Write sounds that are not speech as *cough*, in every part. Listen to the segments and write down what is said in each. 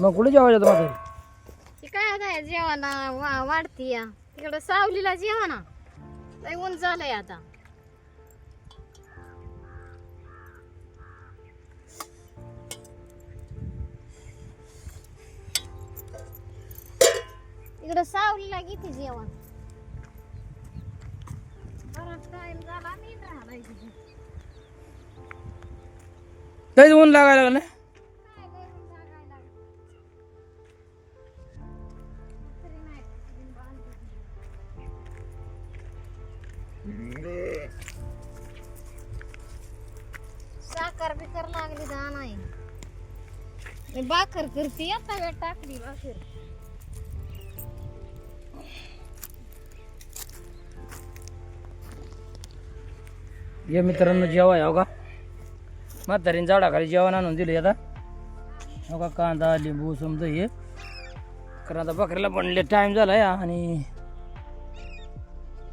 मग कुठे जेवायचं होतं म्हातारी ती काय आता जेवणा वा वाढती या. तिकडं सावलीला जेवणा. लय ऊन झालंय आता. इकडं सावलीला किती जेवण? बराच टाइम झाला मी राहिला इथे. लयच ऊन लागायला लागलं. काय साखर बिकर लागली जा नाही. मी बाकर करते आता वेळ टाकली बाकर ये मित्रांनो जेवा हो का? म्हातारीने झाडाखाली जेवण आणून दिले आता. हो का कांदा लिंबू समजा हे. कारण आता बकरीला पण टाईम झाला आहे आणि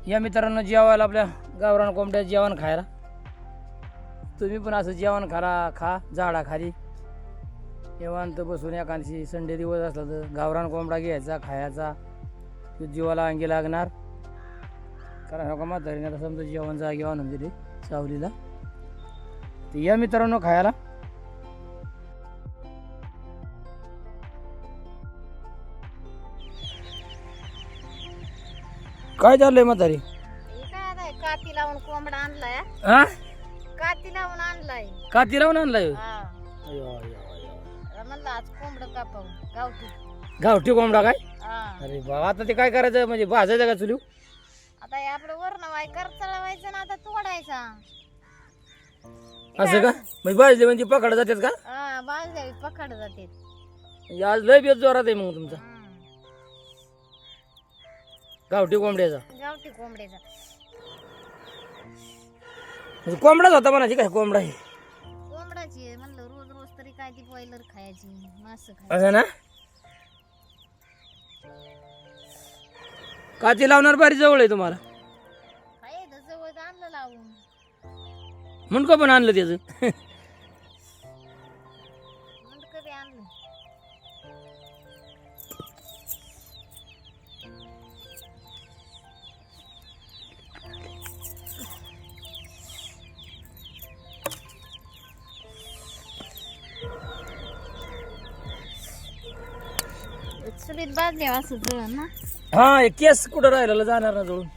या मित्रांनो जेवायला आपल्या गावरान कोंबड्या जेवण खायला. तुम्ही पण असं जेवण खाला खा झाडाखाली निवांत बसून एखादशी संडे दिवस असला तर गावरान कोंबडा घ्यायचा खायचा. तो जीवाला अंगी लागणार. कारण हो का म्हातारीने समजा जेवण जागे आणून दिली सावलीला. तर या मित्रांनो खायला. काय चाललंय म्हातारी? काय आता हे काती लावून कोंबडा आणलाय. हा? हा काती लावून आणलाय. का ती लावून आणलाय? हा. अयो, अयो, अयो. म्हणलं आज कोंबड कापावं गावठी. गावठी कोंबडा काय? हा. अरे बाबा आता ते काय करायचं? म्हणजे भाजायचं का चुलीव आता हे आपलं वरण वाय करचळवायचं ना आता तोडायचा. असं का? म्हणजे भाजले म्हणजे पकड जातात का? हा बाजल्या पकड जाते म्हणजे आज लय बेत जोरात आहे मग तुमचा. गावठी कोंबड्याचा. गावठी कोंबड्याचा. म्हणजे कोंबडाच होता म्हणायची काय कोंबडा आहे कोंबडाची आहे म्हणलं रोज रोज तरी काय ती बॉयलर खायची मास खायची. असं ना? का ती लावणार बारी जवळ आहे तुम्हाला? खायचं जवळ आणलं लावून. म्हणून का पण आणलं त्याचं? *laughs* ना? हा हे केस कुठं राहिलेलं जाणार ना जवळून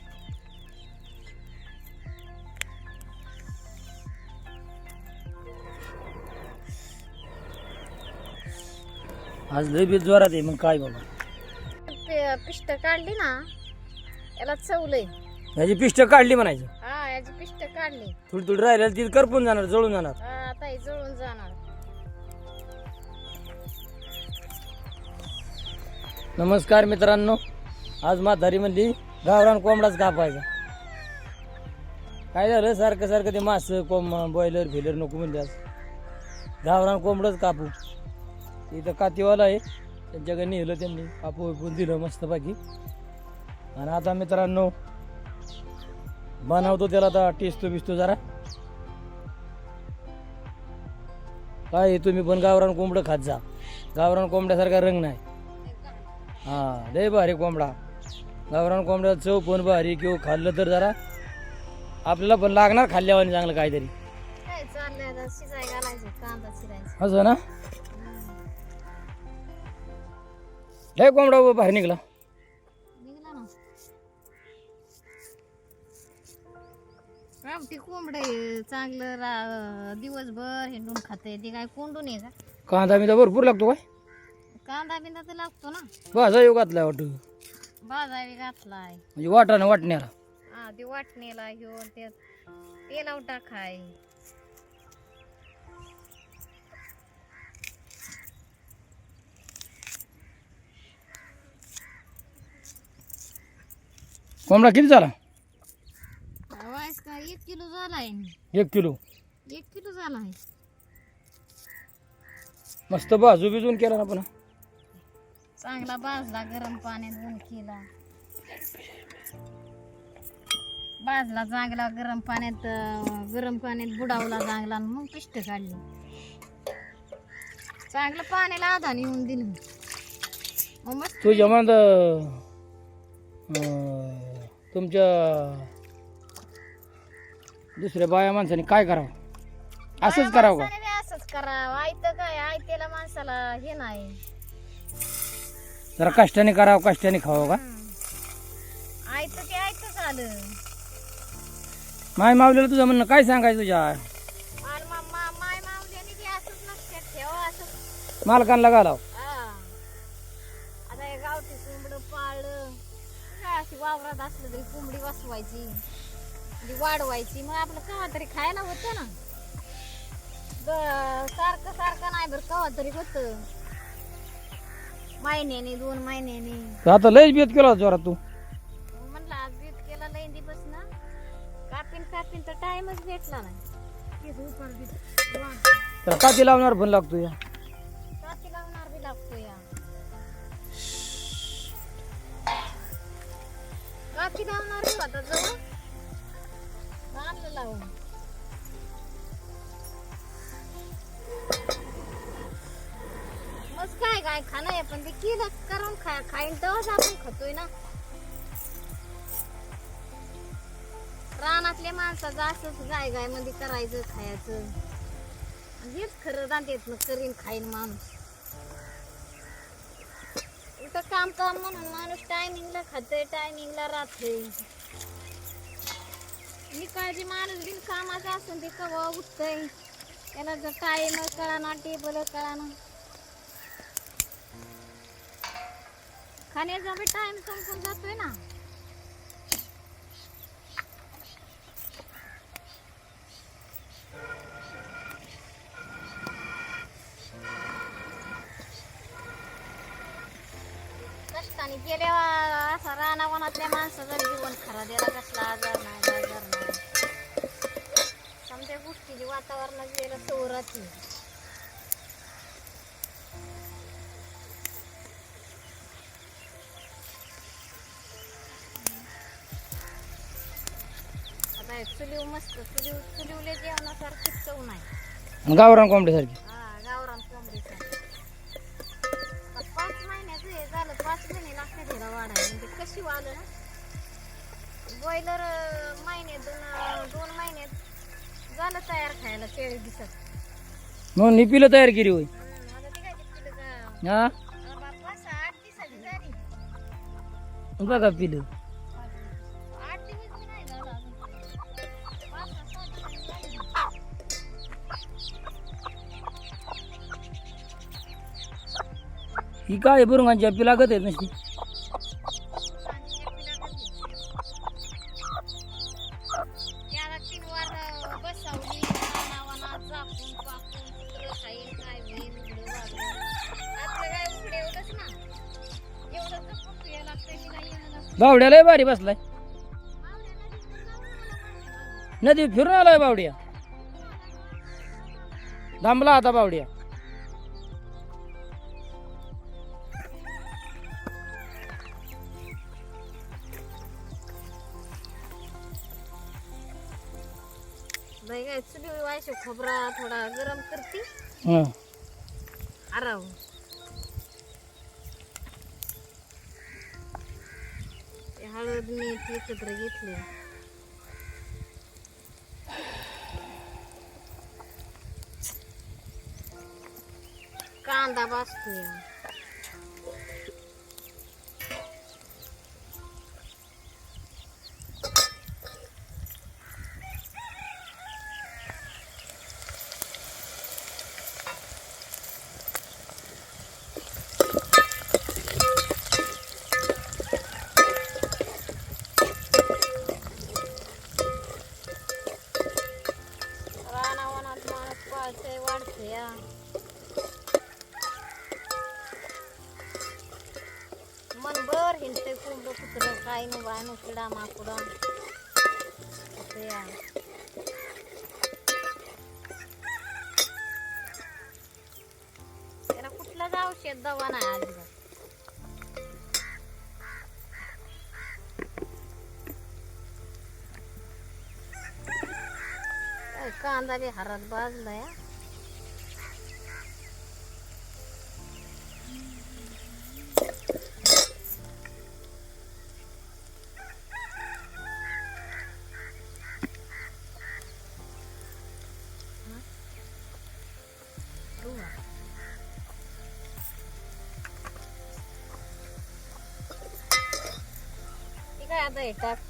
आज लय बेत जोरात आहे मग काय बाबा? पे- पिष्ट काढली ना याला चवलंय. ह्याची पिष्ट काढली म्हणायचं. हा याची पिष्ट काढली. थोडी थोडी राहिलेली ती करपून जाणार जळून जाणार. नमस्कार मित्रांनो आज म्हातारी म्हणली गावरान कोंबडाच कापायचा. काय झालं? सारखं सारखं ते मास कोंब बॉयलर फिलर नको म्हणते आज. गावरान कोंबडंच कापू. इथं कातीवाला आहे. त्यांच्याकडे नेलं त्यांनी. कापू विपून दिलं मस्त बाकी आणि आता मित्रांनो बनवतो त्याला आता टेस्टो बिस्तो जरा. काय तुम्ही पण गावरान कोंबडं खात जा. गावरान कोंबड्यासारखा रंग नाही. हा लय भारी कोंबडा. गावरान कोंबड्याला चव पण भारी किंवा खाल्लं तर जरा आपल्याला पण लागणार खाल्ल्यावानी चांगलं काहीतरी. काय चाललंय आता? शिजाय घालायचं कांदा चिरायचा असं ना? लय कोंबडा उभा बाहेर निघला. निघला ना. कोंबड चांगलं रा- दिवसभर हिंडून खाते ते काय कोंडून आहे का? कांदा बिंदा भरपूर लागतो काय? कांदा बिंदा तर लागतो ना. भाजा येऊ घातलाय वाटतं. म्हणजे बाजावी घातलाय. वाटानं वाटण्याला. हा ते वाटणीला घेऊन ते तेलाव टाकाय. कोंबडा किती झाला? वायस का एक किलो झालाय. एक किलो. एक किलो झालाय. मस्त भाजू बिजून केला ना पण चांगला भाजला गरम पाण्यात ऊन केला. भाजला चांगला गरम पाण्यात गरम पाण्यात बुडावला चांगला आणि मग पिष्ट काढली. चांगलं पाण्याला आधान येऊन दिलं. मग मस्त तुझ्या अं, तुमच्या दुसऱ्या बाया माणसाने काय करावं? असंच करावं का? असंच करावं. आयतं काय? आयतेला माणसाला हे नाही. जरा कष्टाने करावं कष्टाने खावं का? आयतं ते आयतंच आलं माय मावलेलं तुझं म्हणणं काय सांगायचं तुझ्या? मा- माय मावल्याने बी असंच लक्षात ठेवा असं मालकांना घालाव. हा. आता हे गावठी कोंबड पाळलं. काय अशी वावरात असलं तरी कोंबडी वाचवायची वाढवायची. मग आपलं कवा तरी खायला होतं ना. ग- सारखं सारखं नाही बरं कवा तरी होत. महिन्याने दोन महिन्याने. तर आता लयच बेत केला होता जोरात तू. मग म्हणलं आज बीत केला लई दिवस ना. कापीन कापीन तर टाइमच भेटला नाही. तर काती लावणार पण लागतो या. काती लावणार बी लागतो या. काती लावणार बी होता जवळ. आणलं लावून. काय काय खाणं आहे? पण ते केलं करून खा खाईन तेव्हाच आपण खातोय ना. रानातल्या माणसाचं असंच गाय गायमध्ये करायचं खायचं. हेच खरं रांधेत करीन खाईन माणूस. इथं काम काम म्हणून माणूस टायमिंगला खातोय टायमिंगला राहतोय. मी काळजी माणूस बिन कामाचा असून ते कवा उठतय? त्याला जर टाईम कळा ना टेबल कळाना. खाण्याचा बी टाइम संपून जातोय ना. कष्टाने गेल्यावर असा रानावनातल्या माणसाचा जीवन खरा द्यायला कसला आजार नाही आजार नाही. समजा गोष्टीची वातावरणात गेलं सौराची मस्त. चव नाही. गावरान कोंबड्यासारखी हा गावरान कोंबडीचा पाच महिन्याचं हे झालं पाच महिने लागतात ह्याला वाढायला. म्हणजे कशी बॉयलर अं, दोन महिन्यात झालं तयार खायला दिसत. मग निपीला तयार केली होय? आता ती काय किती का हा? बाप्पा सहा आठ दिवसाची झाली बघा पिलं. यायला लागतंय की नाही यायला लागतंय. बावड्या लय भारी बसलाय. नदी फिरून आलाय बावड्या थांबला आता बावड्या व्हायचे खोबरा थोडा गरम करते. हं. आराव ते हळद मीठ एकत्र घेतले. कांदा भाजतोय. कीडा माकुडा असं या? जाऊ शेत औषध दवा नाही अजिबात. काय कांदा बी बाज भाजला ज्यादा आहे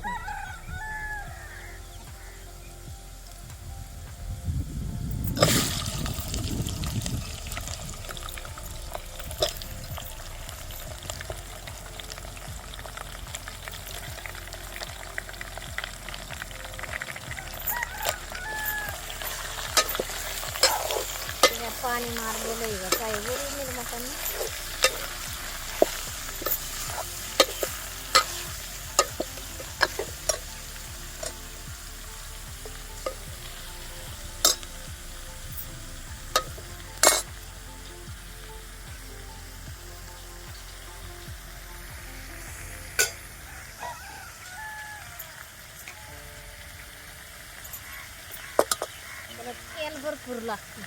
भरपूर लागते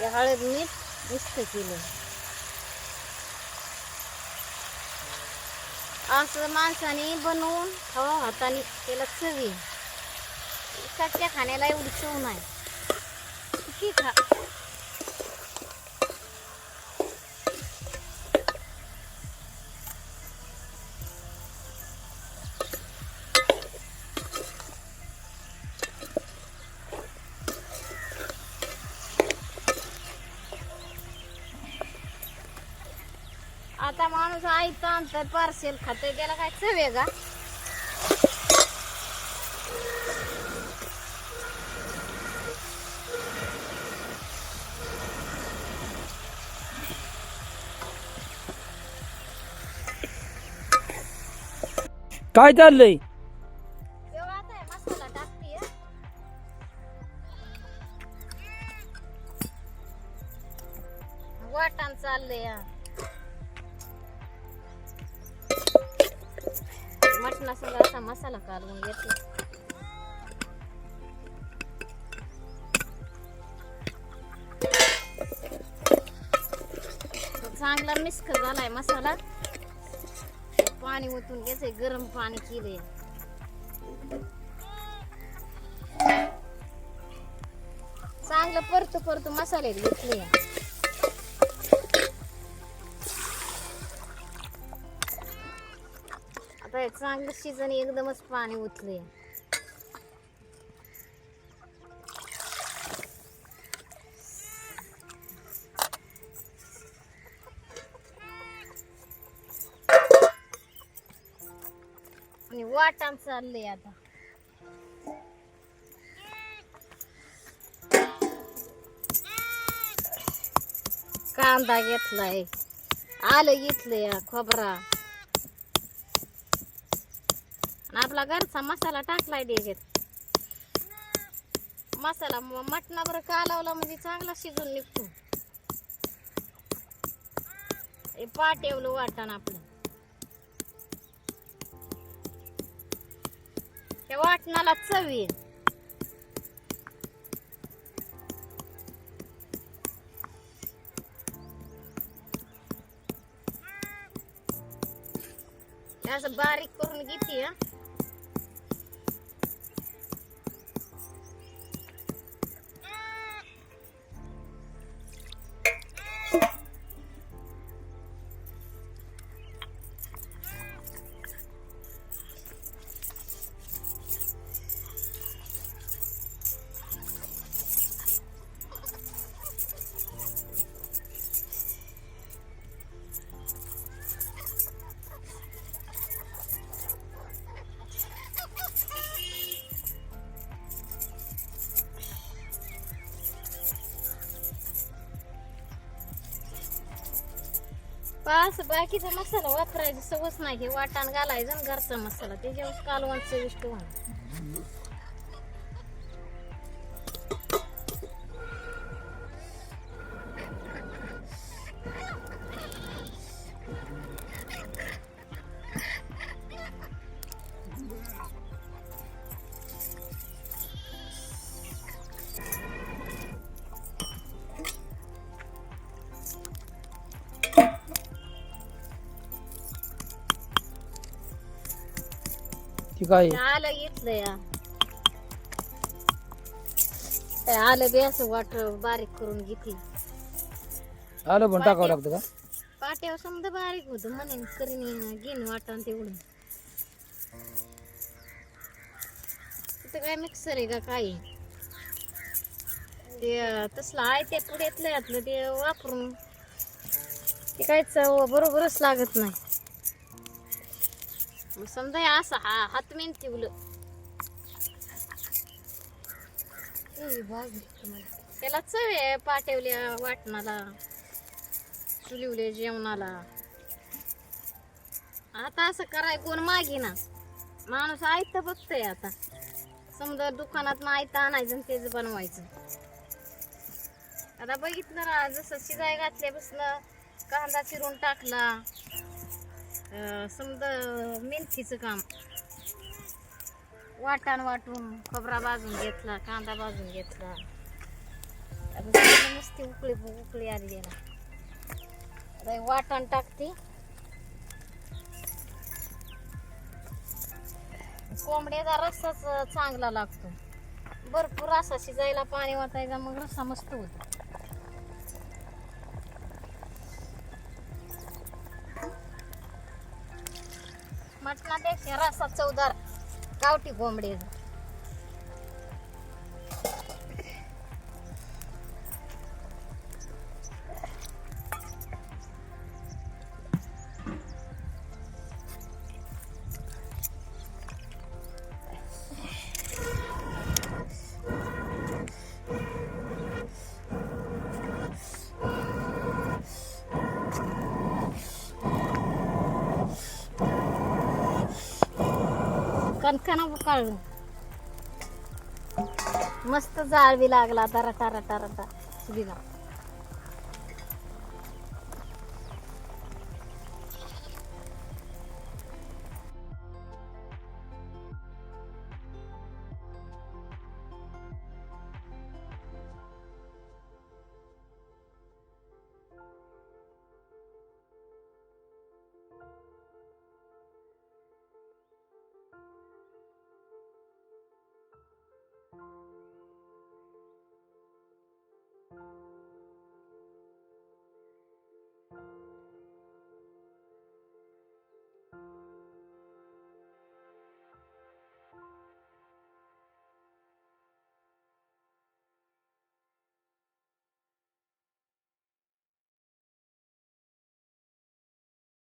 हे हळद मीठ नुसतं केलं. असं माणसाने बनवून हवा हाताने त्याला चवी. कच्च्या खाण्याला एवढी चव नाही. किती खा आता माणूस ऐकतो आणतं पार्सेल खातोय त्याला काय चव का? काय चाललंय? मटणासंग असा मसाला काढून घेते चांगला मिक्स झालाय मसाला. पाणी ओतून घ्यायचंय गरम पाणी केलंय. चांगलं परतू परतू मसाले घेतले. काय चांगलं शिजन एकदमच पाणी उतले आणि वाटण चाललंय आता. कांदा घेतलाय. आलं घेतलंय खोबरा आणि आपला घरचा मसाला टाकलाय त्याच्यात मसाला म- मटणावर कालवला म्हणजे चांगला शिजून निघतो. हे पाटेवलं वाटण आपलं. त्या वाटणाला चवी आहे. असं बारीक करून घेते हा बाकीचा मसाला वापरायचं सवच नाही हे वाटण घालायचं आणि घरचा मसाला. त्याच्यावर कालवण चविष्ट होणार. काय? आलं घेतलं या. ते आलं बी असं वाट बारीक करून आलं पण टाकावं लागतं का? पाट्यावर समजा बारीक होत म्हणेन करीन घेईन वाटण तेवढं. तिथं काय मिक्सर आहे का काय? आहे? ते अं, तसलं आहे ते पुढ्यातलं यातलं ते वापरून. ते काय चव बरोबरच लागत नाही. मग समजा हे असं हा हात मेन ठेवलं त्याला चव आहे पाट्यावल्या वाटणाला चुलिवले जेवणाला आता असं कराय कोण मागे ना माणूस आयत बघतोय आता समजा दुकानात आयत आणायचं आणि तेच बनवायचं आता बघितलं ना जसं शिजाय घातल्यापासून कांदा चिरून टाकला समजा मेथीचं काम. वाटण वाटून खोबरा भाजून घेतला कांदा भाजून घेतला. नुसती उकळी उकळी आली याला ना. वाटण टाकते. कोंबड्याचा रस्साच चांगला लागतो. भरपूर असा शिजायला पाणी वाचायचा मग रस्सा मस्त होतो. रस्सा चवदार गावठी कणकण काढून मस्त जाळवी लागला आता रटा रटा रटा. सुबिगा